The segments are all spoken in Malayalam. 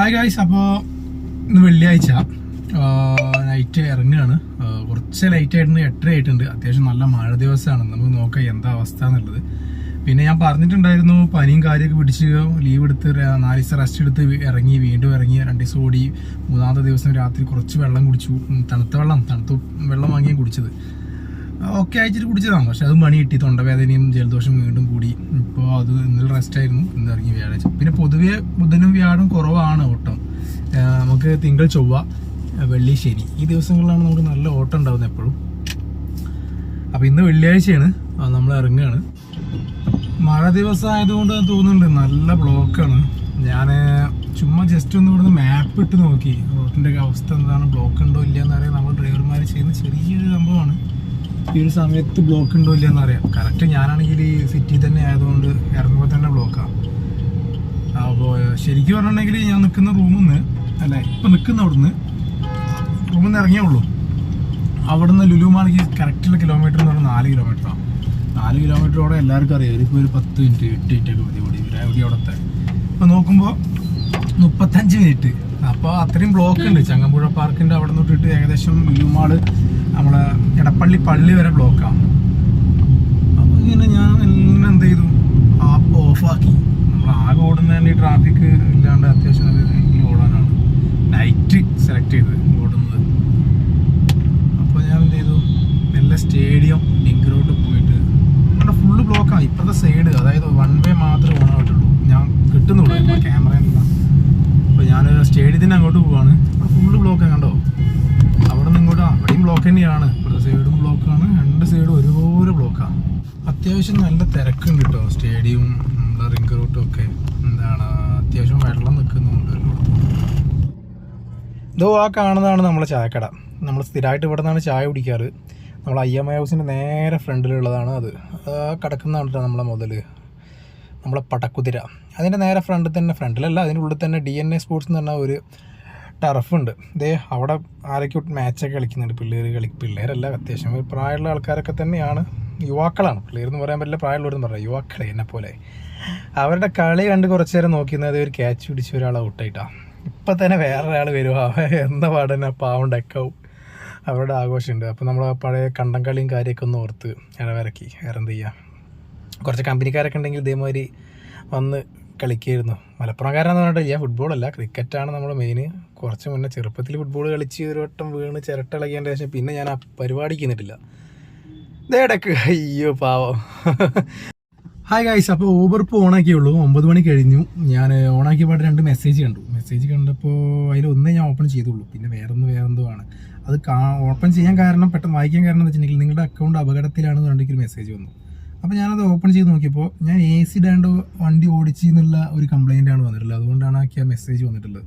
ഹായ് ഗായ്സ് അപ്പോൾ ഇന്ന് വെള്ളിയാഴ്ച. നൈറ്റ് ഇറങ്ങുകയാണ്. കുറച്ച് ലൈറ്റ് ആയിട്ടുണ്ട് എട്ടര ആയിട്ടുണ്ട്. അത്യാവശ്യം നല്ല മഴ ദിവസമാണ്. നമുക്ക് നോക്കാം എന്താ അവസ്ഥ എന്നുള്ളത്. പിന്നെ ഞാൻ പറഞ്ഞിട്ടുണ്ടായിരുന്നു പനിയും കാര്യമൊക്കെ പിടിച്ച് ലീവ് എടുത്ത് നാല് ദിവസം റെസ്റ്റ് എടുത്ത് ഇറങ്ങി വീണ്ടും ഇറങ്ങി രണ്ട് ദിവസം ഓടി മൂന്നാമത്തെ ദിവസം രാത്രി കുറച്ച് വെള്ളം കുടിച്ചു. തണുത്ത വെള്ളം തണുത്ത വെള്ളം വാങ്ങിയും കുടിച്ചത്. ഒക്കെ അയച്ചിട്ട് കുടിച്ചതാണ്. പക്ഷെ അത് മണി കിട്ടി. തൊണ്ടവേദനയും ജലദോഷം വീണ്ടും കൂടി. ഇപ്പോൾ അത് ഇന്നലെ റെസ്റ്റ് ആയിരുന്നു. ഇന്ന് ഇറങ്ങി വ്യാഴാഴ്ച. പിന്നെ പൊതുവേ ബുധനും വ്യാഴം കുറവാണ് ഓട്ടം. നമുക്ക് തിങ്കൾ ചൊവ്വ വെള്ളി ശനി. ഈ ദിവസങ്ങളിലാണ് നമുക്ക് നല്ല ഓട്ടം ഉണ്ടാവുന്നത് എപ്പോഴും. അപ്പോൾ ഇന്ന് വെള്ളിയാഴ്ചയാണ്. നമ്മൾ ഇറങ്ങുകയാണ്. മഴ ദിവസം ആയതുകൊണ്ട് തോന്നുന്നുണ്ട് നല്ല ബ്ലോക്കാണ് ഞാൻ ചുമ്മാ ജസ്റ്റ് ഒന്ന് ഇവിടുന്ന് മാപ്പ് ഇട്ട് നോക്കി. റോട്ടിന്റെ അവസ്ഥ എന്താണ്? ബ്ലോക്ക് ഉണ്ടോ ഇല്ല എന്നറിയാം നമ്മൾ ഡ്രൈവർമാർ ചെയ്യുന്ന ചെറിയൊരു സംഭവമാണ്. ഈ ഒരു സമയത്ത് ബ്ലോക്ക് ഉണ്ടോ ഇല്ല എന്നറിയാം കറക്റ്റ് ഞാനാണെങ്കിൽ ഈ സിറ്റി തന്നെ ആയതുകൊണ്ട് ഇറങ്ങുമ്പോൾ തന്നെ ബ്ലോക്കാണ് അപ്പോൾ ശരിക്കും പറഞ്ഞിട്ടുണ്ടെങ്കിൽ ഞാൻ നിൽക്കുന്ന റൂമിൽ നിന്ന് അല്ല ഇപ്പം നിൽക്കുന്ന അവിടുന്ന് റൂമിൽ നിന്ന് ഇറങ്ങിയേ ഉള്ളൂ. അവിടുന്ന് ലുലു മാളിക്ക് കറക്റ്റുള്ള കിലോമീറ്റർ എന്ന് പറഞ്ഞാൽ നാല് കിലോമീറ്ററാണ് നാല് കിലോമീറ്ററോടെ എല്ലാവർക്കും അറിയാം. ഇതിപ്പോൾ ഒരു പത്ത് മിനിറ്റ് എട്ട് മിനിറ്റ് ഒക്കെ മതി ഓടി ഇവിടെ അവിടുത്തെ. ഇപ്പോൾ നോക്കുമ്പോൾ മുപ്പത്തഞ്ച് മിനിറ്റ് അപ്പോൾ അത്രയും ബ്ലോക്ക് ഉണ്ട്. ചങ്ങമ്പുഴ പാർക്കിന്റെ അവിടെ നിന്ന് തൊട്ടിട്ട് ഏകദേശം ലുലു മാൾ നമ്മളെ എടപ്പള്ളി പള്ളി വരെ ബ്ലോക്കാണ് അപ്പോൾ ഇങ്ങനെ ഞാൻ എല്ലാം എന്ത് ചെയ്തു? ആപ്പ് ഓഫാക്കി നമ്മൾ ആകെ ഈ ട്രാഫിക് ഇല്ലാണ്ട് അത്യാവശ്യം നല്ല രീതിയിൽ ഓടാനാണ്. നൈറ്റ് സെലക്ട് ചെയ്ത് ഓടുന്നത്. അപ്പോൾ ഞാൻ എന്ത് ചെയ്തു? നല്ല സ്റ്റേഡിയം ലിങ്ക് റോഡ് പോയിട്ട് നമ്മുടെ ഫുള്ള് ബ്ലോക്കാണ് ഇപ്പോഴത്തെ സൈഡ് അതായത് വൺ വേ മാത്രമേ ഓണായിട്ടുള്ളൂ ഞാൻ കിട്ടുന്നുള്ളൂ ക്യാമറ അപ്പോൾ ഞാൻ സ്റ്റേഡിയത്തിന് അങ്ങോട്ട് പോവാണ്. അവിടെ ഫുള്ള് ബ്ലോക്കാണ് കണ്ടോ? അവിടെ ഇവിടെയും ബ്ലോക്ക് തന്നെയാണ്. ഇപ്പോഴത്തെ സൈഡും ബ്ലോക്കാണ് രണ്ട് സൈഡും ഒരുപോലെ ബ്ലോക്കാണ് അത്യാവശ്യം നല്ല തിരക്കുണ്ട് കേട്ടോ സ്റ്റേഡിയവും നമ്മുടെ റിംഗ് റൂട്ടും ഒക്കെ. എന്താണ് അത്യാവശ്യം വെള്ളം നിൽക്കുന്നുണ്ട് ഇതോ ആ കാണുന്നതാണ് നമ്മളെ ചായക്കട. നമ്മൾ സ്ഥിരമായിട്ട് ഇവിടെ നിന്നാണ് ചായ കുടിക്കാറ്. നമ്മൾ ഐ ഹൗസിന്റെ നേരെ ഫ്രണ്ടിലുള്ളതാണ് അത്. കിടക്കുന്നതാണ് കേട്ടോ നമ്മളെ മുതൽ നമ്മളെ പടക്കുതിര. അതിന്റെ നേരെ ഫ്രണ്ടിൽ തന്നെ ഫ്രണ്ടിലല്ല അതിന്റെ ഉള്ളിൽ തന്നെ ഡി എൻ എ സ്പോർട്സ് എന്ന് പറഞ്ഞ ഒരു ടർഫുണ്ട്. ദേ അവിടെ ആരൊക്കെ മാച്ചൊക്കെ കളിക്കുന്നുണ്ട്. പിള്ളേർ കളി പിള്ളേരല്ല അത്യാവശ്യം പ്രായമുള്ള ആൾക്കാരൊക്കെ തന്നെയാണ്. യുവാക്കളാണ്. പിള്ളേർ എന്ന് പറയാൻ പറ്റില്ല പ്രായമുള്ളവരെന്ന് പറയാം. യുവാക്കളെ എന്നെ പോലെ. അവരുടെ കളി കണ്ട് കുറച്ച് നേരം നോക്കുന്നത് ഒരു ക്യാച്ച് പിടിച്ച ഒരാൾ ഔട്ടായിട്ടാണ് ഇപ്പം തന്നെ വേറെ ഒരാൾ വരും എന്ന പാടന്നെ പാവം അവരുടെ ആഘോഷമുണ്ട്. അപ്പോൾ നമ്മൾ പഴയ കണ്ടം കളിയും കാര്യമൊക്കെ ഒന്ന് ഓർത്ത് ഇടവിറക്കി വേറെ എന്ത് ചെയ്യുക കുറച്ച് കമ്പനിക്കാരൊക്കെ ഉണ്ടെങ്കിൽ ഇതേമാതിരി വന്ന് കളിക്കായിരുന്നു. മലപ്പുറംകാരെന്ന് പറഞ്ഞിട്ടില്ല ഫുട്ബോളല്ല ക്രിക്കറ്റാണ് നമ്മൾ മെയിൻ കുറച്ച് മുന്നേ ചെറുപ്പത്തിൽ ഫുട്ബോൾ കളിച്ച് ഒരു വട്ടം വീണ് ചിരട്ടിളകിയതിന്റെ ശേഷം പിന്നെ ഞാൻ ആ പരിപാടിക്ക് നിന്നിട്ടില്ല. ഇടയ്ക്ക്. അയ്യോ പാവം. ഹായ് ഗായ്സ് അപ്പോൾ ഊബർ ഇപ്പോൾ ഓണാക്കിയുള്ളൂ ഒമ്പത് മണി കഴിഞ്ഞു. ഞാൻ ഓണാക്കിയപാട് രണ്ട് മെസ്സേജ് കണ്ടു. മെസ്സേജ് കണ്ടപ്പോൾ അതിൽ ഒന്നേ ഞാൻ ഓപ്പൺ ചെയ്തുള്ളൂ. പിന്നെ വേറൊന്ന് വേറെന്തോ ആണ്. അത് ഓപ്പൺ ചെയ്യാൻ കാരണം പെട്ടെന്ന് വായിക്കാൻ കാരണം എന്ന് വെച്ചിട്ടുണ്ടെങ്കിൽ നിങ്ങളുടെ അക്കൗണ്ട് അപകടത്തിലാണെന്ന് പറഞ്ഞിട്ട് മെസ്സേജ് വന്നു. അപ്പോൾ ഞാനത് ഓപ്പൺ ചെയ്ത് നോക്കിയപ്പോൾ ഞാൻ എ സി ഇടാണ്ട് വണ്ടി ഓടിച്ചെന്നുള്ള ഒരു കംപ്ലൈന്റാണ് വന്നിട്ടുള്ളത്. അതുകൊണ്ടാണ് ആ മെസ്സേജ് വന്നിട്ടുള്ളത്.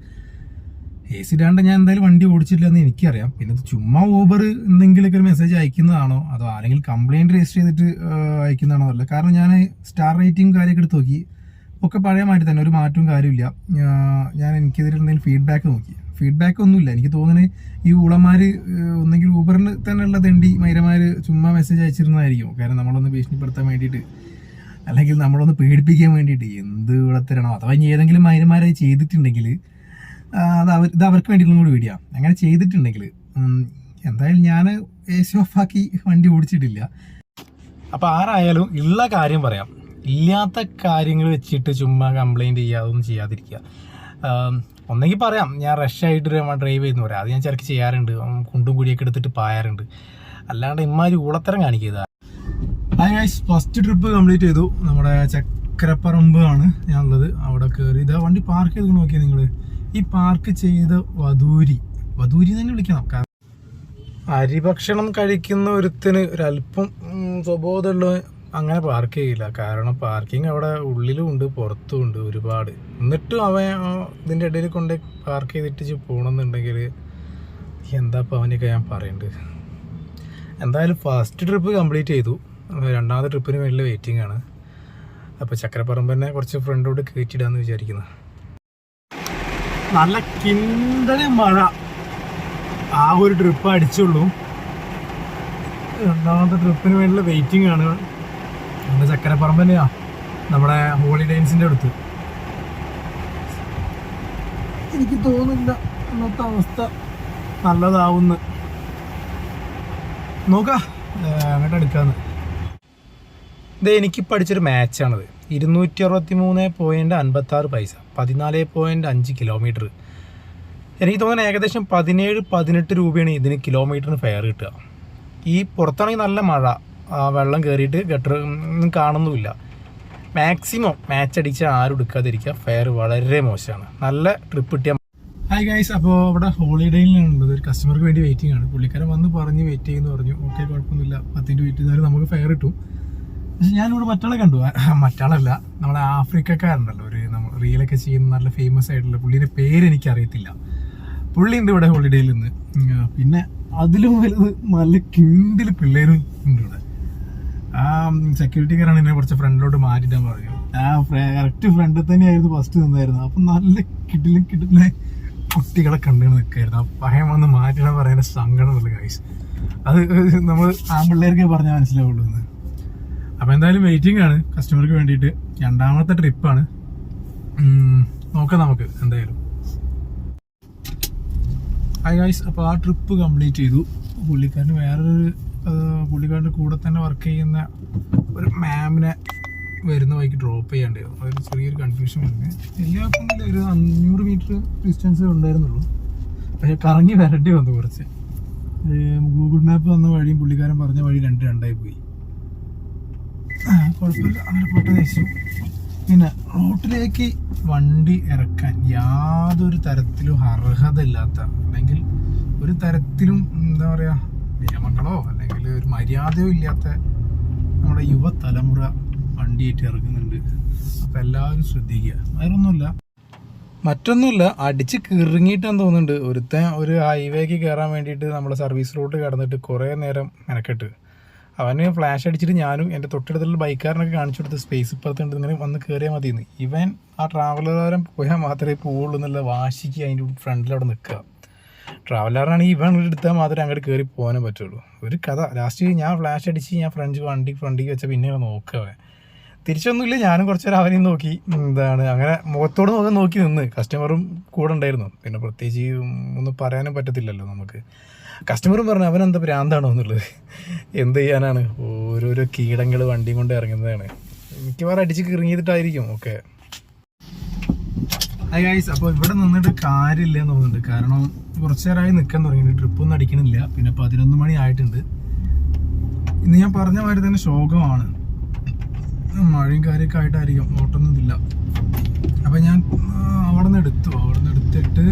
എ സി ഇടാണ്ട് ഞാൻ എന്തായാലും വണ്ടി ഓടിച്ചിട്ടില്ല എന്ന് എനിക്കറിയാം. പിന്നെ ചുമ്മാ ഊബർ എന്തെങ്കിലുമൊക്കെ ഒരു മെസ്സേജ് അയക്കുന്നതാണോ? അതോ ആരെങ്കിലും കംപ്ലൈന്റ് രജിസ്റ്റർ ചെയ്തിട്ട് അയക്കുന്നതാണോ? അല്ല കാരണം ഞാൻ സ്റ്റാർ റേറ്റിംഗ് കാര്യമൊക്കെ എടുത്ത് നോക്കി. ഒക്കെ പഴയ മാറ്റി തന്നെ ഒരു മാറ്റവും കാര്യമില്ല ഞാൻ എനിക്കെതിരെ എന്തെങ്കിലും ഫീഡ്ബാക്ക് നോക്കി. ഫീഡ്ബാക്ക് ഒന്നുമില്ല. എനിക്ക് തോന്നുന്നത് ഈ ഊളന്മാർ ഒന്നെങ്കിൽ ഊബറിന് ഉള്ള തെണ്ടി മൈരമാര് ചുമ്മാ മെസ്സേജ് അയച്ചിരുന്നതായിരിക്കും. കാരണം നമ്മളൊന്ന് ഭീഷണിപ്പെടുത്താൻ വേണ്ടിയിട്ട് അല്ലെങ്കിൽ നമ്മളൊന്ന് പേടിപ്പിക്കാൻ വേണ്ടിയിട്ട് എന്ത് വിളത്തരണോ അഥവാ ഇനി ഏതെങ്കിലും മൈരന്മാരെ ചെയ്തിട്ടുണ്ടെങ്കിൽ അത് അവർ ഇത് അവർക്ക് വേണ്ടിയിട്ടുള്ള കൂടി വീഡിയോ അങ്ങനെ ചെയ്തിട്ടുണ്ടെങ്കിൽ എന്തായാലും ഞാൻ എ ഓഫാക്കി വണ്ടി ഓടിച്ചിട്ടില്ല. അപ്പോൾ ആരായാലും ഉള്ള കാര്യം പറയാം. ഇല്ലാത്ത കാര്യങ്ങൾ വെച്ചിട്ട് ചുമ്മാ കംപ്ലൈന്റ് ചെയ്യുക അതൊന്നും ചെയ്യാതിരിക്കുക. ഒന്നെങ്കിൽ പറയാം ഞാൻ റഷായിട്ട് ഡ്രൈവ് ചെയ്യുന്ന പറയാം അത് ഞാൻ ചിലക്ക് ചെയ്യാറുണ്ട്. കുണ്ടും കുടിയൊക്കെ എടുത്തിട്ട് പായാറുണ്ട്. അല്ലാണ്ട് ഇമ്മാതിരി ഊളത്തരം കാണിക്കുക ഗൈസ് ഫസ്റ്റ് ട്രിപ്പ് കംപ്ലീറ്റ് ചെയ്തു. നമ്മുടെ ചക്കരപ്പറമ്പ് ആണ് ഉള്ളത് അവിടെ കയറി ഇതാ വണ്ടി പാർക്ക് ചെയ്ത് നോക്കിയാൽ നിങ്ങൾ ഈ പാർക്ക് ചെയ്ത വധൂരി. വധൂരി തന്നെ വിളിക്കണം. കാരണം അരിഭക്ഷണം കഴിക്കുന്ന ഒരുത്തിന് ഒരല്പം സ്വബോധമുള്ള അങ്ങനെ പാർക്ക് ചെയ്യില്ല. കാരണം പാർക്കിംഗ് അവിടെ ഉള്ളിലും ഉണ്ട് പുറത്തും ഉണ്ട് ഒരുപാട്. എന്നിട്ടും അവൻ ഇതിന്റെ ഇടയിൽ കൊണ്ട് പാർക്ക് ചെയ്തിട്ട് പോകണമെന്നുണ്ടെങ്കിൽ എന്താ ഇപ്പോൾ അവനൊക്കെ ഞാൻ പറയുന്നത് എന്തായാലും ഫസ്റ്റ് ട്രിപ്പ് കംപ്ലീറ്റ് ചെയ്തു. രണ്ടാമത്തെ ട്രിപ്പിന് വേണ്ടി വെയിറ്റിംഗ് ആണ്. അപ്പോൾ ചക്കരപ്പറമ്പന്നെ കുറച്ച് ഫ്രണ്ടോട്ട് കയറ്റിയിടാന്ന് വിചാരിക്കുന്നു. നല്ല കിണ്ടന മഴ. ആ ഒരു ട്രിപ്പ് അടിച്ചുള്ളൂ. രണ്ടാമത്തെ ട്രിപ്പിന് വേണ്ടിയുള്ള വെയിറ്റിംഗ് ആണ്. നമ്മുടെ ചക്കരപ്പറമ്പ് തന്നെയാ. നമ്മുടെ ഹോളിഡേൻസിന്റെ അടുത്ത്. എനിക്ക് തോന്നുന്നില്ല ഇന്നത്തെ അവസ്ഥ നല്ലതാവുന്ന്. നോക്കാം. അങ്ങോട്ട് എടുക്കാന്ന്. ഇത് എനിക്ക് പഠിച്ചൊരു മാച്ചാണത് ഇരുന്നൂറ്റി അറുപത്തി മൂന്ന് പോയിന്റ് അൻപത്തി ആറ് പൈസ. പതിനാല് പോയിന്റ് അഞ്ച് കിലോമീറ്റർ എനിക്ക് തോന്നുന്നത് ഏകദേശം പതിനേഴ് പതിനെട്ട് രൂപയാണ് ഇതിന് കിലോമീറ്ററിന് ഫെയർ കിട്ടുക. ഈ പുറത്താണെങ്കിൽ നല്ല മഴ. ആ വെള്ളം കയറിയിട്ട് ഗട്ടർ ഒന്നും കാണുന്നുമില്ല. മാക്സിമം മാച്ച് അടിച്ച് ആരും എടുക്കാതിരിക്കുക. ഫെയർ വളരെ മോശമാണ്. നല്ല ട്രിപ്പ് കിട്ടിയ ഹായ് ഗൈസ് അപ്പോൾ ഇവിടെ ഹോളിഡേയിലാണുള്ളത് ഒരു കസ്റ്റമർക്ക് വേണ്ടി വെയിറ്റിംഗ് ആണ്. പുള്ളിക്കാരൻ വന്ന് പറഞ്ഞ് വെയിറ്റ് ചെയ്യുന്നു പറഞ്ഞു. ഓക്കെ കുഴപ്പമൊന്നുമില്ല. പത്തിന്റെ വെയിറ്റ് ചെയ്താലും നമുക്ക് ഫെയർ കിട്ടും. പക്ഷെ ഞാനിവിടെ മറ്റാളെ കണ്ടു. മറ്റാളല്ല നമ്മളെ ആഫ്രിക്കക്കാരുണ്ടല്ലോ ഒരു നമ്മൾ റീലൊക്കെ ചെയ്യുന്ന നല്ല ഫേമസ് ആയിട്ടുള്ള പുള്ളിയുടെ പേര് എനിക്ക് അറിയത്തില്ല പുള്ളി ഉണ്ട് ഇവിടെ ഹോളിഡേയിൽ നിന്ന്. പിന്നെ അതിലും വലുത് നല്ല കിണ്ടിൽ പിള്ളേരും ഉണ്ട് ഇവിടെ. ആ സെക്യൂരിറ്റിക്കാരാണ് എന്നെ കുറച്ച് ഫ്രണ്ടിലോട്ട് മാറ്റിട്ടാൻ പറഞ്ഞു ആ കറക്റ്റ് ഫ്രണ്ടിൽ തന്നെയായിരുന്നു ഫസ്റ്റ് നിന്നായിരുന്നു അപ്പൊ നല്ല കിട്ടിലും കിട്ടിലെ കുട്ടികളെ കണ്ടു നിൽക്കായിരുന്നു ആ ഭയം വന്ന് മാറ്റിടാൻ പറയുന്ന സങ്കടമുള്ള കൈസ് അത് നമ്മൾ ആൺപിള്ളേർക്ക് പറഞ്ഞാൽ മനസ്സിലാവുള്ളൂ എന്ന് അപ്പൊ എന്തായാലും വെയിറ്റിംഗ് ആണ്. കസ്റ്റമർക്ക് വേണ്ടിയിട്ട് രണ്ടാമത്തെ ട്രിപ്പാണ് നോക്കാം നമുക്ക് എന്തായാലും. ഹായ് ഗൈസ് അപ്പോൾ ആ ട്രിപ്പ് കംപ്ലീറ്റ് ചെയ്തു. പുള്ളിക്കാരന് വേറൊരു ആ, പുള്ളിക്കാരന്റെ കൂടെ തന്നെ വർക്ക് ചെയ്യുന്ന ഒരു മാമിനെ വരുന്ന വഴിക്ക് ഡ്രോപ്പ് ചെയ്യാണ്ടായിരുന്നു അതൊരു ചെറിയൊരു കൺഫ്യൂഷൻ വരുന്നത് എല്ലാവർക്കും ഒരു അഞ്ഞൂറ് മീറ്റർ ഡിസ്റ്റൻസ് ഉണ്ടായിരുന്നുള്ളൂ. പക്ഷേ കറങ്ങി വരേണ്ടി വന്നു കുറച്ച്. ഗൂഗിൾ മാപ്പ് വന്ന വഴിയും പുള്ളിക്കാരൻ പറഞ്ഞ വഴി രണ്ട് രണ്ടായി പോയി. കുഴപ്പമില്ല. അങ്ങനെ പോട്ടെ ദേശം പിന്നെ റോട്ടിലേക്ക് വണ്ടി ഇറക്കാൻ യാതൊരു തരത്തിലും അർഹത ഇല്ലാത്ത അല്ലെങ്കിൽ ഒരു തരത്തിലും എന്താ പറയാ നിയമങ്ങളോ അല്ലെങ്കിൽ ഒരു മര്യാദയോ ഇല്ലാത്ത നമ്മുടെ യുവതലമുറ വണ്ടിയായിട്ട് ഇറങ്ങുന്നുണ്ട്. അപ്പം എല്ലാവരും ശ്രദ്ധിക്കുക. വേറൊന്നുമില്ല. മറ്റൊന്നുമില്ല. അടിച്ച് കിറങ്ങിയിട്ടാന്ന് തോന്നുന്നുണ്ട്. ഒരുത്തൻ ഒരു ഹൈവേക്ക് കയറാൻ വേണ്ടിയിട്ട് നമ്മുടെ സർവീസ് റോഡ് കടന്നിട്ട് കുറേ നേരം മെനക്കെട്ട്. അവന് ഫ്ലാഷ് അടിച്ചിട്ട് ഞാനും എന്റെ തൊട്ടടുത്തുള്ള ബൈക്കാരനൊക്കെ കാണിച്ചു കൊടുത്ത് സ്പേസ് ഇപ്പുറത്തുണ്ട്. ഇങ്ങനെ വന്ന് കയറിയാൽ മതിയെന്ന്. ഇവൻ ആ ട്രാവലർ പോയാൽ മാത്രമേ പോവുള്ളൂ എന്നുള്ള വാശിക്ക് അതിന്റെ ഫ്രണ്ടിൽ അവിടെ നിൽക്കുക. ട്രാവലറാണെങ്കിൽ ഇവൻ എടുത്താൽ മാത്രമേ അങ്ങോട്ട് കയറി പോകാനേ പറ്റുള്ളൂ. ഒരു കഥ. ലാസ്റ്റ് ഞാൻ ഫ്ലാഷ് അടിച്ച് ഞാൻ ഫ്രണ്ട് വണ്ടി ഫ്രണ്ടിക്ക് വെച്ച പിന്നെ നോക്കുക തിരിച്ചൊന്നുമില്ല ഞാനും കുറച്ച് നേരം അവനെയും നോക്കി. എന്താണ് അങ്ങനെ മുഖത്തോട് നോക്കാൻ നോക്കി നിന്ന്. കസ്റ്റമറും കൂടെ ഉണ്ടായിരുന്നു. പിന്നെ പ്രത്യേകിച്ച് ഒന്നും പറയാനും പറ്റത്തില്ലല്ലോ നമുക്ക്. കസ്റ്റമറും പറഞ്ഞു അവൻ എന്താ ഭ്രാന്താണോ എന്നുള്ളത്? എന്ത് ചെയ്യാനാണ്? ഓരോരോ കീടങ്ങൾ വണ്ടിയും കൊണ്ട് ഇറങ്ങുന്നതാണ്. മിക്കവാറും അടിച്ച് കിറങ്ങിയിട്ടായിരിക്കും ഓക്കെ ഗൈസ് അപ്പോൾ ഇവിടെ നിന്നിട്ട് കാര്യമില്ല എന്ന് തോന്നുന്നുണ്ട്. കാരണം കുറച്ചു നേരമായി നിൽക്കാൻ തുടങ്ങിയിട്ട് ട്രിപ്പ് ഒന്നും അടിക്കണില്ല. പിന്നെ പതിനൊന്ന് മണി ആയിട്ടുണ്ട്. ഇന്ന് ഞാൻ പറഞ്ഞ മാതിരി തന്നെ ശോകമാണ്. മഴയും കാര്യമൊക്കെ ആയിട്ടായിരിക്കും. ഓട്ടൊന്നും ഇല്ല. അപ്പം ഞാൻ അവിടെ നിന്ന് എടുത്തു. അവിടെ നിന്ന് എടുത്തിട്ട്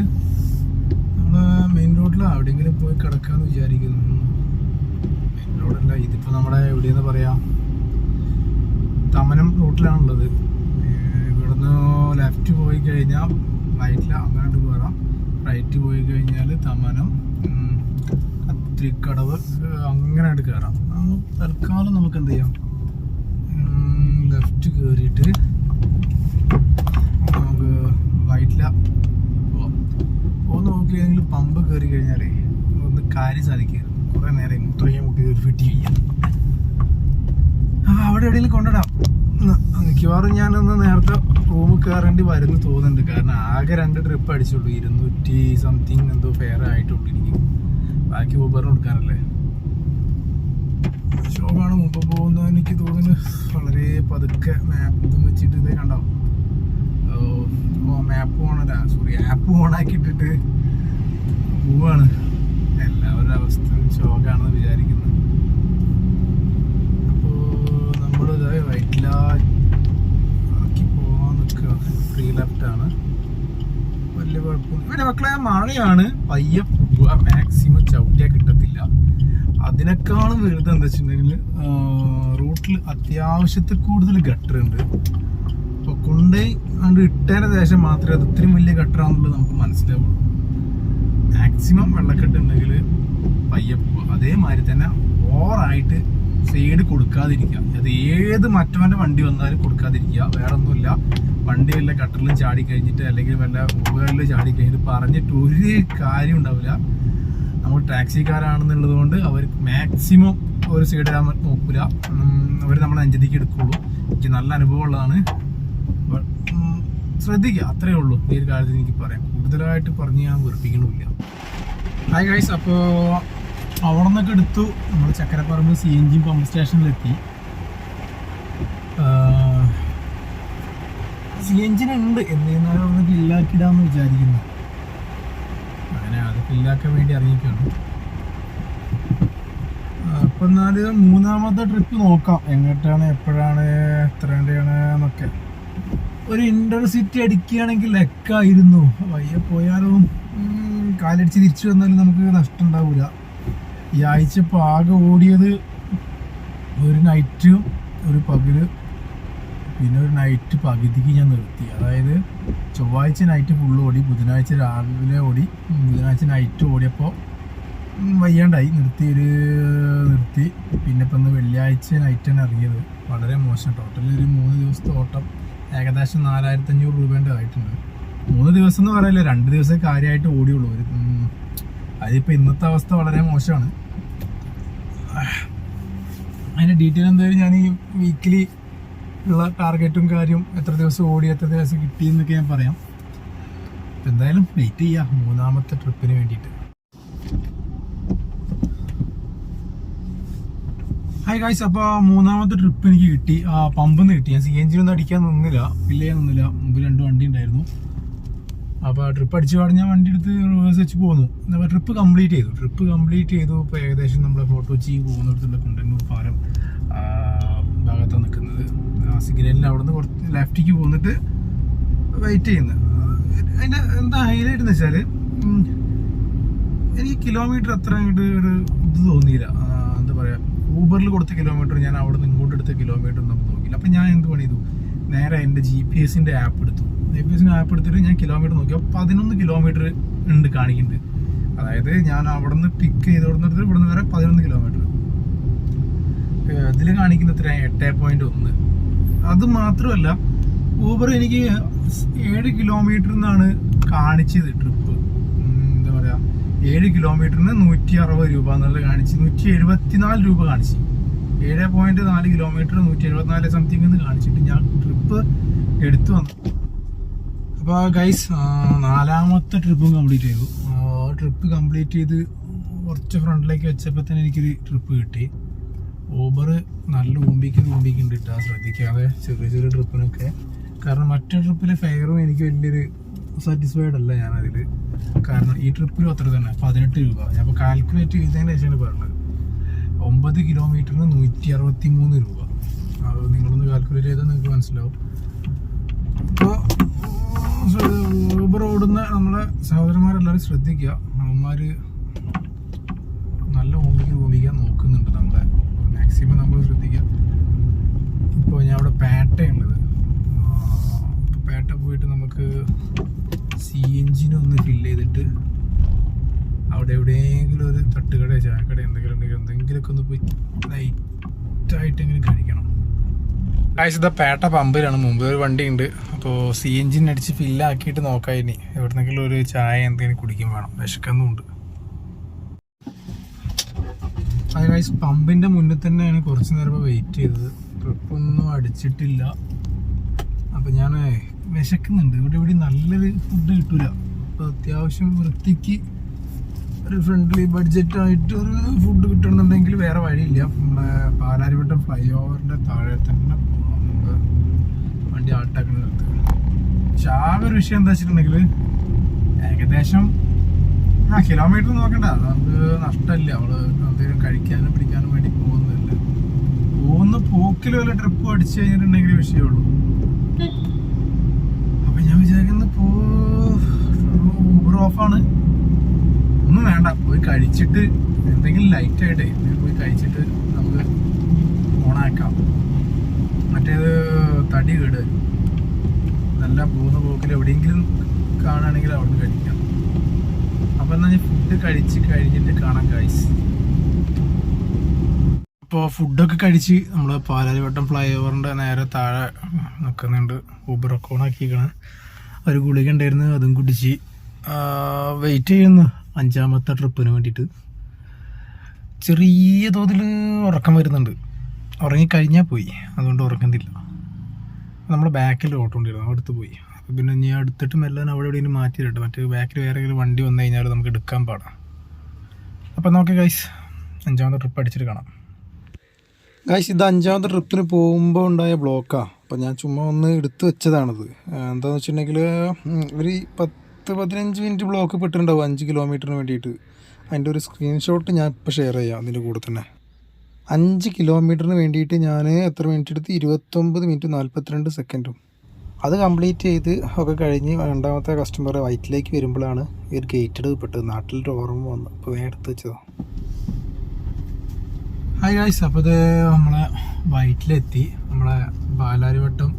നമ്മൾ മെയിൻ റോഡിൽ എവിടെയെങ്കിലും പോയി കിടക്കാമെന്ന് വിചാരിക്കുന്നു. മെയിൻ റോഡല്ല ഇതിപ്പോൾ നമ്മുടെ എവിടെയെന്ന് പറയാം? തമനം റൂട്ടിലാണുള്ളത് ലെഫ്റ്റ് പോയി കഴിഞ്ഞാൽ റൈറ്റിൽ അങ്ങോട്ട് കയറാം റൈറ്റ് പോയി കഴിഞ്ഞാൽ തമനം കത്തിരിക്കടവ് അങ്ങനെയായിട്ട് കയറാം തൽക്കാലം നമുക്ക് എന്ത് ചെയ്യാം? ലെഫ്റ്റ് കയറിയിട്ട് നമുക്ക് വൈറ്റില പോവാം. പോന്ന് നോക്കിയെങ്കിൽ പമ്പ് കയറി കഴിഞ്ഞാലേ ഒന്ന് കാര്യം സാധിക്കും. കുറേ നേരം ഇത്രയും മുട്ടി ഒരു ഫിറ്റ് ചെയ്യാം. അവിടെ എവിടെയെങ്കിലും കൊണ്ടിടാം മിക്കവാറും ഞാനൊന്ന് നേരത്തെ റൂമിൽ കയറേണ്ടി വരുന്നു തോന്നുന്നുണ്ട്. കാരണം ആകെ രണ്ട് ട്രിപ്പ് അടിച്ചുള്ളൂ. ഇരുന്നൂറ്റി സംതിങ് എന്തോ ഫെയർ ആയിട്ടുള്ളൂ എനിക്ക്. ബാക്കി ഊബറിന് കൊടുക്കാനല്ലേ. ഷോപ്പാണ് മുമ്പ് പോകുന്നത് എനിക്ക് തോന്നുന്നു. വളരെ പതുക്കെ മാപ്പ് വെച്ചിട്ട് ഇതേ കണ്ടോ മാപ്പ് ഓണല്ല സോറി ആപ്പ് ഓണാക്കിയിട്ടിട്ട് പോവാണ്. എല്ലാവരുടെ അവസ്ഥ ഷോക്കാണെന്ന് വിചാരിക്കുന്നു. അപ്പോൾ നമ്മളിതായി നിൽക്കുക ഫ്രീ ലെഫ്റ്റ് ആണ് വലിയ കുഴപ്പമില്ല ഇവരെ മക്കളെ മഴയാണ്. പയ്യെ പോവുക മാക്സിമം ചവിട്ടിയാൽ കിട്ടത്തില്ല. അതിനേക്കാളും വലുത് എന്താ വെച്ചിട്ടുണ്ടെങ്കിൽ റൂട്ടിൽ അത്യാവശ്യത്തിൽ കൂടുതൽ ഗട്ടർ ഉണ്ട്. അപ്പോൾ കൊണ്ടേ കണ്ട് ഇട്ടതിന് ശേഷം മാത്രമേ അത് ഇത്രയും വലിയ ഗട്ടറാണെന്നുള്ളത് നമുക്ക് മനസ്സിലാവുള്ളൂ. മാക്സിമം വെള്ളക്കെട്ട് ഉണ്ടെങ്കിൽ പയ്യെ പോവുക. അതേമാതിരി തന്നെ ഓവറായിട്ട് സൈഡ് കൊടുക്കാതിരിക്കുക. അത് ഏത് മറ്റവന്റെ വണ്ടി വന്നാലും കൊടുക്കാതിരിക്കുക. വേറെ ഒന്നുമില്ല വണ്ടി വല്ല ഗട്ടറിലും ചാടി കഴിഞ്ഞിട്ട് അല്ലെങ്കിൽ വല്ല ഊബറിൽ ചാടി കഴിഞ്ഞിട്ട് പറഞ്ഞിട്ട് ഒരു കാര്യം ഉണ്ടാവില്ല. നമ്മൾ ടാക്സിക്കാരാണെന്നുള്ളത് കൊണ്ട് അവർ മാക്സിമം ഒരു സൈഡ് ഇടാൻ നോക്കില്ല അവർ നമ്മളെ അഞ്ചതിക്ക് എടുക്കുള്ളൂ. എനിക്ക് നല്ല അനുഭവമുള്ളതാണ് ശ്രദ്ധിക്കുക. അത്രയേ ഉള്ളൂ. ഈ ഒരു കാര്യത്തിൽ എനിക്ക് പറയാം കൂടുതലായിട്ട് പറഞ്ഞ് ഞാൻ വെറുപ്പിക്കണമില്ല ഹായ് ഗൈസ് അപ്പോൾ അവിടെ നിന്നൊക്കെ എടുത്തു. നമ്മൾ Chakkarapparambu C N G pump സ്റ്റേഷനിലെത്തി സി എൻ ജിനുണ്ട് എന്നിരുന്നാലും ഒന്ന് ഫില്ലാക്കിടാന്ന് വിചാരിക്കുന്നു. അങ്ങനെ അത് ഫില്ലാക്കാൻ വേണ്ടി ഇറങ്ങിക്കാണ് അപ്പൊ എന്നാൽ മൂന്നാമത്തെ ട്രിപ്പ് നോക്കാം. എങ്ങോട്ടാണ് എപ്പോഴാണ് എത്രയാണ് എന്നൊക്കെ ഒരു ഇന്റർസിറ്റി അടിക്കുകയാണെങ്കിൽ ലെക്കായിരുന്നു വയ്യ പോയാലും കാലടിച്ച് തിരിച്ചു വന്നാലും നമുക്ക് നഷ്ടം ഉണ്ടാവില്ല ഈ ആഴ്ച ഇപ്പോൾ ആകെ ഓടിയത് ഒരു നൈറ്റും ഒരു പകൽ. പിന്നെ ഒരു നൈറ്റ് പകുതിക്ക് ഞാൻ നിർത്തി. അതായത് ചൊവ്വാഴ്ച നൈറ്റ് ഫുള്ള് ഓടി ബുധനാഴ്ച രാവിലെ ഓടി ബുധനാഴ്ച നൈറ്റ് ഓടിയപ്പോൾ വയ്യാണ്ടായി. നിർത്തി ഒരു നിർത്തി. പിന്നെ ഇപ്പം ഇന്ന് വെള്ളിയാഴ്ച നൈറ്റാണ് ഇറങ്ങിയത്. വളരെ മോശം. ടോട്ടൽ ഒരു മൂന്ന് ദിവസത്തെ ഓട്ടം ഏകദേശം നാലായിരത്തി അഞ്ഞൂറ് രൂപേന്റെ ആയിട്ടുണ്ട്. മൂന്ന് ദിവസം എന്ന് പറയില്ല രണ്ട് ദിവസം കാര്യമായിട്ട് ഓടിയുള്ളൂ. ഒരു അതിപ്പോൾ ഇന്നത്തെ അവസ്ഥ വളരെ മോശമാണ്. അതിന്റെ ഡീറ്റെയിൽ എന്തായാലും ഞാൻ ഈ വീക്കിലി ഉള്ള ടാർഗറ്റും കാര്യം എത്ര ദിവസം ഓടി എത്ര ദിവസം കിട്ടി എന്നൊക്കെ ഞാൻ പറയാം. എന്തായാലും വെയിറ്റ് ചെയ്യാം. മൂന്നാമത്തെ ട്രിപ്പിന് വേണ്ടിയിട്ട്. ഹായ് ഗായ്സ് അപ്പോൾ മൂന്നാമത്തെ ട്രിപ്പ് എനിക്ക് കിട്ടി. ആ പമ്പിൽ നിന്ന് കിട്ടി. ഞാൻ സി എൻ ജിനൊന്നും അടിക്കാൻ നിന്നില്ല. ചെയ്യാൻ നിന്നില്ല. മുമ്പ് രണ്ട് വണ്ടി ഉണ്ടായിരുന്നു. അപ്പോൾ ആ ട്രിപ്പ് അടിച്ചു പാടി ഞാൻ വണ്ടി എടുത്ത് റിവേഴ്സ് വെച്ച് പോന്നു. അപ്പോൾ ട്രിപ്പ് കംപ്ലീറ്റ് ചെയ്തു. ട്രിപ്പ് കംപ്ലീറ്റ് ചെയ്തു. ഇപ്പോൾ ഏകദേശം നമ്മൾ ഫോട്ടോ ചെയ്ത് പോകുന്നിടത്തുള്ള കുണ്ടന്നൂർ പാലം ഭാഗത്താണ് നിൽക്കുന്നത്. സിഗ്നലിൽ അവിടെ നിന്ന് കുറച്ച് ലെഫ്റ്റിക്ക് പോന്നിട്ട് വെയിറ്റ് ചെയ്യുന്നത് അതിന്റെ എന്താ ഹൈലൈറ്റ് എന്ന് വെച്ചാൽ എനിക്ക് കിലോമീറ്റർ അത്ര അങ്ങോട്ട് ഒരു ഇത് തോന്നിയില്ല. എന്താ പറയുക ഊബറിൽ കൊടുത്ത കിലോമീറ്റർ ഞാൻ അവിടെ നിന്ന് ഇങ്ങോട്ട് എടുത്ത കിലോമീറ്റർ നമുക്ക് നോക്കിയില്ല. അപ്പം ഞാൻ എന്ത് പണി ചെയ്തു? നേരെ എന്റെ ജി പി എസിന്റെ ആപ്പ് എടുത്തു. ജി പി എസിന്റെ ആപ്പ് എടുത്തിട്ട് ഞാൻ കിലോമീറ്റർ നോക്കി. അപ്പോൾ പതിനൊന്ന് കിലോമീറ്റർ ഉണ്ട് കാണിക്കുന്നുണ്ട് അതായത് ഞാൻ അവിടെ നിന്ന് പിക്ക് ചെയ്ത് നിന്ന് ഇവിടെ നിന്ന് വരെ പതിനൊന്ന് കിലോമീറ്റർ ഇതിൽ കാണിക്കുന്ന എത്ര എട്ട് പോയിന്റ് ഒന്ന്. അത് മാത്രമല്ല ഊബർ എനിക്ക് ഏഴ് കിലോമീറ്റർ എന്നാണ് കാണിച്ചത് ട്രിപ്പ് എന്താ പറയാ ഏഴ് കിലോമീറ്ററിന് നൂറ്റി അറുപത് രൂപ എന്നുള്ളത് കാണിച്ച് നൂറ്റി എഴുപത്തിനാല് രൂപ കാണിച്ചു. ഏഴ് പോയിന്റ് നാല് കിലോമീറ്റർ നൂറ്റി എഴുപത്തിനാല് സംതിങ് എന്ന് കാണിച്ചിട്ട് ഞാൻ ട്രിപ്പ് എടുത്തു വന്നു. അപ്പോൾ ഗൈസ് നാലാമത്തെ ട്രിപ്പും കംപ്ലീറ്റ് ചെയ്തു. ട്രിപ്പ് കംപ്ലീറ്റ് ചെയ്ത് കുറച്ച് ഫ്രണ്ടിലേക്ക് വെച്ചപ്പോൾ തന്നെ എനിക്കൊരു ട്രിപ്പ് കിട്ടി. ഊബർ നല്ല ഊമ്പിക്ക് ഊമ്പിക്കുണ്ട് കേട്ടോ ശ്രദ്ധിക്കാതെ ചെറിയ ചെറിയ ട്രിപ്പിനൊക്കെ കാരണം മറ്റേ ട്രിപ്പിൽ ഫെയറും എനിക്ക് വലിയൊരു സാറ്റിസ്ഫൈഡ് അല്ല ഞാനതിൽ കാരണം ഈ ട്രിപ്പിലും അത്ര തന്നെ പതിനെട്ട് രൂപ. ഞാൻ ഇപ്പോൾ കാൽക്കുലേറ്റ് ചെയ്തതിന് ശേഷമാണ് പറഞ്ഞത്. ഒമ്പത് കിലോമീറ്ററിന് നൂറ്റി അറുപത്തി മൂന്ന് രൂപ. അത് നിങ്ങളൊന്ന് കാൽക്കുലേറ്റ് ചെയ്താൽ നിങ്ങൾക്ക് മനസ്സിലാവും. അപ്പോൾ ഊബർ ഓടുന്ന നമ്മളെ സഹോദരന്മാരെല്ലാവരും ശ്രദ്ധിക്കുക അവന്മാർ നല്ല നോക്കുന്നുണ്ട് നമ്മളെ മാക്സിമം നമ്മൾ ശ്രദ്ധിക്കുക ഇപ്പോൾ ഞാൻ അവിടെ പേട്ടയുള്ളത്. പേട്ട പോയിട്ട് നമുക്ക് സി എഞ്ചിനൊന്ന് ഫില്ല് ചെയ്തിട്ട് അവിടെ എവിടെയെങ്കിലും ഒരു തട്ടുകട ചായക്കട എന്തെങ്കിലും ഉണ്ടെങ്കിൽ എന്തെങ്കിലുമൊക്കെ ഒന്ന് പോയി ലൈറ്റായിട്ടെങ്കിലും കഴിക്കണം. കാഴ്ച പേട്ട പമ്പിലാണ്. മുമ്പ് ഒരു വണ്ടി ഉണ്ട്. അപ്പോൾ സി എഞ്ചിൻ അടിച്ച് ഫില്ലാക്കിയിട്ട് നോക്കാം ഇനി. എവിടെന്നെങ്കിലും ഒരു ചായ എന്തെങ്കിലും കുടിക്കും വേണം. വിശക്കുന്നുണ്ട് ഗൈസ് പമ്പിന്റെ മുന്നിൽ തന്നെയാണ് കുറച്ച് നേരം വെയിറ്റ് ചെയ്തത്. ട്രിപ്പൊന്നും അടിച്ചിട്ടില്ല. അപ്പൊ ഞാൻ വിശക്കുന്നുണ്ട്. ഇവിടെ ഇവിടെ നല്ലൊരു ഫുഡ് കിട്ടൂല. അപ്പൊ അത്യാവശ്യം വൃത്തിക്ക് ഒരു ഫ്രണ്ട്ലി ബഡ്ജറ്റ് ആയിട്ട് ഒരു ഫുഡ് കിട്ടണമെന്നുണ്ടെങ്കിൽ വേറെ വഴിയില്ല. നമ്മുടെ പാലാരിവട്ടം ഫ്ലൈ ഓവറിന്റെ താഴെ തന്നെ വണ്ടി ആട്ടാക്കുന്ന ചാകൊരു ഒരു വിഷയം എന്താ വെച്ചിട്ടുണ്ടെങ്കിൽ ഏകദേശം ആ കിലോമീറ്റർ നോക്കണ്ട. നമുക്ക് നഷ്ടമില്ല അവൾ എന്തെങ്കിലും കഴിക്കാനും പിടിക്കാനും വേണ്ടി പോകുന്നില്ല പോകുന്ന പോക്കിൽ വല്ല ട്രിപ്പ് അടിച്ചു കഴിഞ്ഞിട്ടുണ്ടെങ്കിൽ വിഷയമുള്ളൂ. അപ്പൊ ഞാൻ വിചാരിക്കുന്ന പോ ഊബർ ഓഫാണ് ഒന്നും വേണ്ട. പോയി കഴിച്ചിട്ട് എന്തെങ്കിലും ലൈറ്റ് ആയിട്ടേ പോയി കഴിച്ചിട്ട് നമുക്ക് ഓണാക്കാം. മറ്റേത് തടി കേട്. നല്ല പോകുന്ന പോക്കിൽ എവിടെയെങ്കിലും കാണുകയാണെങ്കിൽ അവിടെ കഴിക്കാം. അപ്പൊ എന്നാ ഞാൻ ഫുഡ് കഴിച്ച് കഴിഞ്ഞിട്ട് കാണാം ഗൈസ് ഇപ്പോൾ ഫുഡൊക്കെ കഴിച്ച് നമ്മൾ പാലാരിവട്ടം ഫ്ലൈ ഓവറിന്റെ നേരെ താഴെ നിൽക്കുന്നുണ്ട് ഊബറൊക്കെ ഓണാക്കിയിരിക്കണ ഒരു ഗുളിക ഉണ്ടായിരുന്നു അതും കുടിച്ച് വെയിറ്റ് ചെയ്യുന്നു. അഞ്ചാമത്തെ ട്രിപ്പിന് വേണ്ടിയിട്ട്. ചെറിയ തോതിൽ ഉറക്കം വരുന്നുണ്ട്. ഉറങ്ങിക്കഴിഞ്ഞാൽ പോയി. അതുകൊണ്ട് ഉറക്കുന്നില്ല നമ്മൾ ബാക്കിൽ ഓട്ടം ഉണ്ടായിരുന്നു പോയി. അപ്പോൾ പിന്നെ ഞാൻ എടുത്തിട്ട് മെല്ലെ അവിടെ എവിടെയെങ്കിലും മാറ്റി തരട്ടെ മറ്റേ ബാക്കിൽ വേറെ ഏതെങ്കിലും വണ്ടി വന്നു കഴിഞ്ഞാൽ നമുക്ക് എടുക്കാൻ പാടാം. അപ്പോൾ നോക്കി ഗൈസ് അഞ്ചാമത്തെ ട്രിപ്പ് അടിച്ചിട്ട് കാണാം. ഗൈസ് ഇത് അഞ്ചാമത്തെ ട്രിപ്പിന് പോകുമ്പോൾ ഉണ്ടായ ബ്ലോക്കാണ് അപ്പോൾ ഞാൻ ചുമ്മാ ഒന്ന് എടുത്തു വെച്ചതാണത്. എന്താണെന്ന് വെച്ചിട്ടുണ്ടെങ്കിൽ ഒരു പത്ത് പതിനഞ്ച് മിനിറ്റ് ബ്ലോക്ക് പെട്ടിട്ടുണ്ടാവും അഞ്ച് കിലോമീറ്ററിന് വേണ്ടിയിട്ട്. അതിന്റെ ഒരു സ്ക്രീൻഷോട്ട് ഞാൻ ഇപ്പോൾ ഷെയർ ചെയ്യാം അതിന്റെ കൂടെ തന്നെ. അഞ്ച് കിലോമീറ്ററിന് വേണ്ടിയിട്ട് ഞാൻ എത്ര മിനിറ്റ് എടുത്ത്? ഇരുപത്തൊമ്പത് മിനിറ്റ് നാൽപ്പത്തിരണ്ട് സെക്കൻഡും അത് കംപ്ലീറ്റ് ചെയ്ത് ഒക്കെ കഴിഞ്ഞ് രണ്ടാമത്തെ കസ്റ്റമർ വൈറ്റിലേക്ക് വരുമ്പോഴാണ് ഈ ഒരു ഗേറ്റഡ് പെട്ടത്. നാട്ടിലൊരു ഓർമ്മ വന്നു. അപ്പോൾ വേഗം എടുത്ത് വെച്ചതാണ് ഹായ് ഗായ്സ് അപ്പോൾ ഇത് നമ്മളെ വൈറ്റിലെത്തി നമ്മളെ ബാലാരിവട്ടം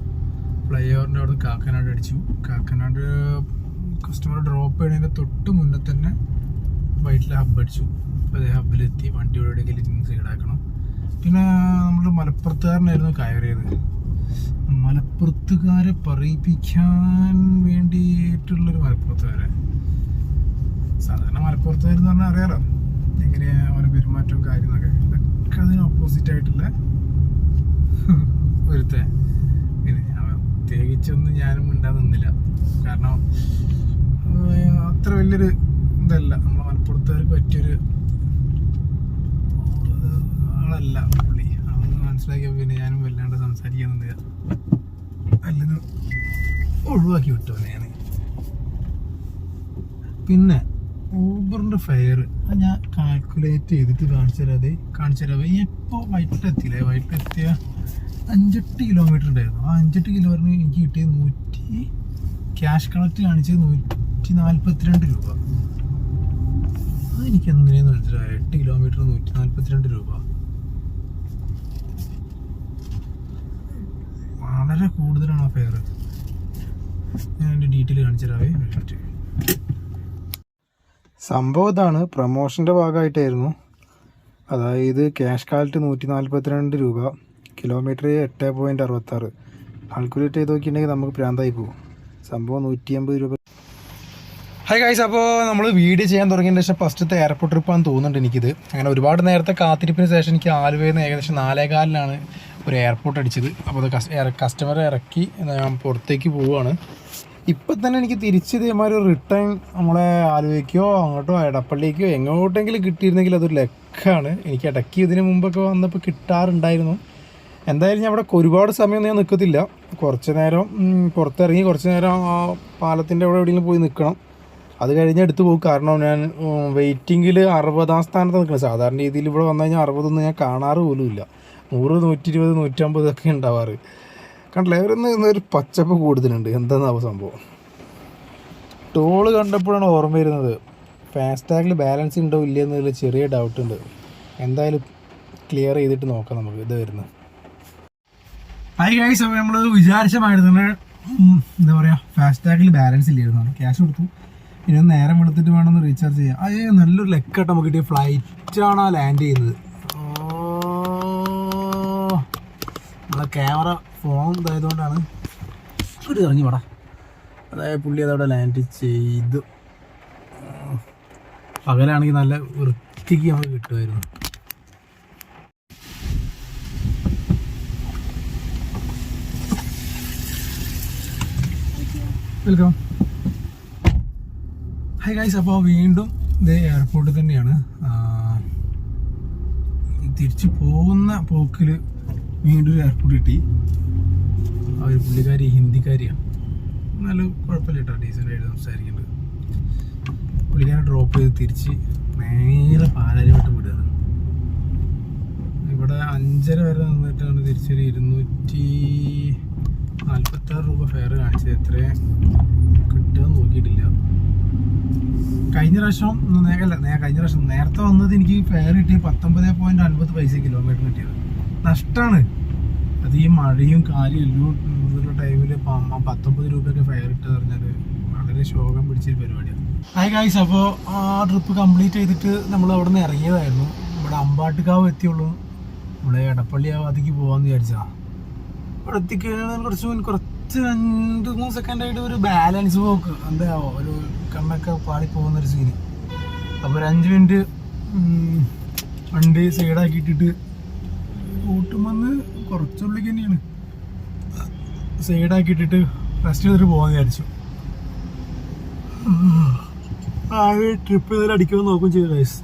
ഫ്ലൈ ഓവറിന്റെ അവിടെ നിന്ന് കാക്കനാട് അടിച്ചു. കാക്കനാട് കസ്റ്റമർ ഡ്രോപ്പ് ചെയ്യുന്നതിന്റെ തൊട്ട് മുന്നേ തന്നെ വൈറ്റിലെ ഹബ്ബ് അടിച്ചു. അപ്പോൾ അതേ ഹബ്ബിലെത്തി വണ്ടി എവിടെയെങ്കിലും സൈഡാക്കണം പിന്നെ നമ്മൾ മലപ്പുറത്തുകാരനായിരുന്നു കയറിയത്. മലപ്പുറത്തുകാരെ പറയിപ്പിക്കാൻ വേണ്ടിയിട്ടുള്ളൊരു മലപ്പുറത്തുകാരെ. സാധാരണ മലപ്പുറത്തുകാരെന്ന് പറഞ്ഞാൽ അറിയാലോ എങ്ങനെയാ അവരെ പെരുമാറ്റവും കാര്യങ്ങളൊക്കെ. ഇതൊക്കെ അതിന് ഓപ്പോസിറ്റ് ആയിട്ടുള്ള ഒരുത്തെ. ഞാൻ പ്രത്യേകിച്ചൊന്നും ഞാനും മിണ്ടാൻ നിന്നില്ല. കാരണം അത്ര വലിയൊരു ഇതല്ല. നമ്മളെ മലപ്പുറത്തുകാർക്ക് പറ്റിയൊരു ആളല്ല. മനസ്സിലാക്കിയപ്പോൾ പിന്നെ ഞാനും വല്ലാണ്ട് സംസാരിക്കുന്നുണ്ട്. അല്ലെന്ന് ഒഴിവാക്കി വിട്ടു ഞാൻ പിന്നെ ഊബറിന്റെ ഫെയർ ഞാൻ കാൽക്കുലേറ്റ് ചെയ്തിട്ട് കാണിച്ചു തരാതെ കാണിച്ചു തരാതെ ഇപ്പോൾ വൈറ്റിലെത്തിയില്ലേ? വൈറ്റിലെത്തിയ അഞ്ചെട്ട് കിലോമീറ്റർ ഉണ്ടായിരുന്നു. ആ അഞ്ചെട്ട് കിലോമീറ്ററിന് എനിക്ക് കിട്ടിയത് നൂറ്റി ക്യാഷ് കണക്റ്റ് കാണിച്ചത് നൂറ്റി നാൽപ്പത്തിരണ്ട് രൂപ. അതെനിക്ക് എങ്ങനെയെന്ന് മനസ്സിലായി എട്ട് കിലോമീറ്റർ നൂറ്റി നാൽപ്പത്തിരണ്ട് രൂപ. വളരെ കൂടുതലാണ് ആ ഫെയർ ഞാൻ എന്റെ ഡീറ്റെയിൽ കാണിച്ചു തരാവേ. മിനിറ്റ് സംഭവം ഇതാണ്. പ്രൊമോഷന്റെ ഭാഗമായിട്ടായിരുന്നു. അതായത് ക്യാഷ് കാലിറ്റ് നൂറ്റി നാൽപ്പത്തിരണ്ട് രൂപ കിലോമീറ്റർ എട്ട് പോയിന്റ് അറുപത്താറ്. കാൽക്കുലേറ്റ് ചെയ്ത് നോക്കിയിട്ടുണ്ടെങ്കിൽ നമുക്ക് പ്രാന്തായി പോകും. സംഭവം നൂറ്റി അമ്പത് രൂപ. ഹൈ ഗൈസ് അപ്പോൾ നമ്മൾ വീഡിയോ ചെയ്യാൻ തുടങ്ങിയതിന് ശേഷം ഫസ്റ്റത്തെ എയർപോർട്ട് ട്രിപ്പാണെന്ന് തോന്നുന്നുണ്ട് എനിക്കിത്. അങ്ങനെ ഒരുപാട് നേരത്തെ കാത്തിരിപ്പിന് ശേഷം എനിക്ക് ആലുവയിൽ നിന്ന് ഏകദേശം നാലേകാലിനാണ് ഒരു എയർപോർട്ട് അടിച്ചത്. അപ്പോൾ അത് കസ്റ്റമർ ഇറക്കി ഞാൻ പുറത്തേക്ക് പോവുകയാണ് ഇപ്പം തന്നെ എനിക്ക് തിരിച്ച് ഇതേമാതിരി റിട്ടേൺ നമ്മളെ ആലുവയ്ക്കോ അങ്ങോട്ടോ എടപ്പള്ളിക്കോ എങ്ങോട്ടെങ്കിലും കിട്ടിയിരുന്നെങ്കിൽ അതൊരു ലക്കാണ്. എനിക്ക് ഇടയ്ക്ക് ഇതിന് മുമ്പൊക്കെ വന്നപ്പോൾ കിട്ടാറുണ്ടായിരുന്നു. എന്തായാലും ഞാൻ അവിടെ ഒരുപാട് സമയമൊന്നും ഞാൻ നിൽക്കത്തില്ല കുറച്ച് നേരം പുറത്തിറങ്ങി കുറച്ച് നേരം ആ പാലത്തിന്റെ അവിടെ എവിടെയെങ്കിലും പോയി നിൽക്കണം അത് കഴിഞ്ഞ് എടുത്തു പോകും. കാരണം ഞാൻ വെയിറ്റിങ്ങിൽ അറുപതാം സ്ഥാനത്ത് നിൽക്കുന്നത് സാധാരണ രീതിയിൽ ഇവിടെ വന്നു കഴിഞ്ഞാൽ അറുപതൊന്നും ഞാൻ കാണാറ് പോലുമില്ല നൂറ് നൂറ്റി ഇരുപത് നൂറ്റമ്പത് ഒക്കെ ഉണ്ടാവാറ്. കണ്ടില്ലേ? അവരൊന്ന് ഒരു പച്ചപ്പ് കൂടുതലുണ്ട്. എന്താണെന്നാവും സംഭവം? ടോൾ കണ്ടപ്പോഴാണ് ഓർമ്മ വരുന്നത്. ഫാസ്ടാഗിൽ ബാലൻസ് ഉണ്ടോ ഇല്ല എന്നതിൽ ചെറിയ ഡൗട്ട് ഉണ്ട്. എന്തായാലും ക്ലിയർ ചെയ്തിട്ട് നോക്കാം നമുക്ക് ഇത് വരുന്നത്. ഹായ് ഗൈസ് അപ്പോൾ നമ്മൾ വിചാരിച്ചമായിരുന്നു എന്താ പറയുക ഫാസ്ടാഗിൽ ബാലൻസ് ഇല്ലായിരുന്നു. ക്യാഷ് കൊടുത്തു. ഇനി നേരം എടുത്തിട്ട് വേണമെന്ന് റീചാർജ് ചെയ്യാം. അയ്യേ നല്ലൊരു ലെക്കായിട്ട് നമുക്ക് കിട്ടിയ. ഫ്ലൈറ്റാണ് ലാൻഡ് ചെയ്യുന്നത്. നമ്മളെ ക്യാമറ ഫോൺ ഇതായതുകൊണ്ടാണ്. ഒരു ഇറങ്ങി പടാ അതായത് പുള്ളി അതവിടെ ലാൻഡ് ചെയ്തു. പകലാണെങ്കിൽ നല്ല വൃത്തിക്ക് നമുക്ക് കിട്ടുമായിരുന്നു. വെൽക്കം ഹായ് ഗൈസ് അപ്പോൾ വീണ്ടും ഇതേ എയർപോർട്ടിൽ തന്നെയാണ്. തിരിച്ചു പോകുന്ന പോക്കിൽ വീണ്ടും എയർപോർട്ട് കിട്ടി. ഒരു പുള്ളിക്കാരി ഹിന്ദിക്കാരിയാണ്. നല്ല കുഴപ്പമില്ല കേട്ടോ ഡീസന്റ് ആയിട്ട് സംസാരിക്കുന്നുണ്ട്. പുള്ളിക്കാരെ ഡ്രോപ്പ് ചെയ്ത് തിരിച്ച് നേരെ പാലാരിവട്ടം വിടുകയാണ്. ഇവിടെ അഞ്ചര വരെ നിന്നിട്ടാണ് തിരിച്ചൊരു ഇരുന്നൂറ്റി നാൽപ്പത്താറ് രൂപ ഫെയർ കാണിച്ചത്. എത്ര കിട്ടുക നോക്കിയിട്ടില്ല. കഴിഞ്ഞ പ്രാവശ്യം നേ- അല്ല നേ- കഴിഞ്ഞ പ്രാവശ്യം നേരത്തെ വന്നത് എനിക്ക് ഫെയർ കിട്ടി പത്തൊമ്പത് പോയിന്റ് അൻപത് പൈസ കിലോമീറ്റർ കിട്ടിയത്. നഷ്ടമാണ് അത് ഈ മഴയും കാലും എല്ലാം ഉള്ള ടൈമിൽ പത്തൊമ്പത് രൂപയൊക്കെ ഫെയർ ഇട്ട് പറഞ്ഞാൽ വളരെ ശോകം പിടിച്ചൊരു പരിപാടിയാണ്. ഹായ് ഗായ്സ് അപ്പോൾ ആ ട്രിപ്പ് കംപ്ലീറ്റ് ചെയ്തിട്ട് നമ്മൾ അവിടെ നിന്ന് ഇറങ്ങിയതായിരുന്നു. ഇവിടെ അമ്പാട്ടുകാവ് എത്തിയുള്ളൂ. നമ്മൾ എടപ്പള്ളി ആവാതിക്ക് പോകാമെന്ന് വിചാരിച്ചാ ഇവിടെ എത്തിക്കഴിഞ്ഞാൽ കുറച്ച് മുൻ കുറച്ച് രണ്ട് മൂന്ന് സെക്കൻഡ് ആയിട്ട് ഒരു ബാലൻസ് പോക്ക് എന്താവോ ഒരു കണ്ണൊക്കെ ഒരു സീന് അപ്പോൾ ഒരു അഞ്ച് മിനിറ്റ് വണ്ടി സൈഡാക്കിയിട്ടിട്ട് വന്ന് കുറച്ചുള്ളിലേക്ക് തന്നെയാണ്. സൈഡാക്കിയിട്ടിട്ട് റെസ്റ്റ് ചെയ്തിട്ട് പോകാൻ വിചാരിച്ചു. ആ ട്രിപ്പ് ഇതിൽ അടിക്കുമെന്ന് നോക്കുകയും ചെയ്തു ഗൈസ്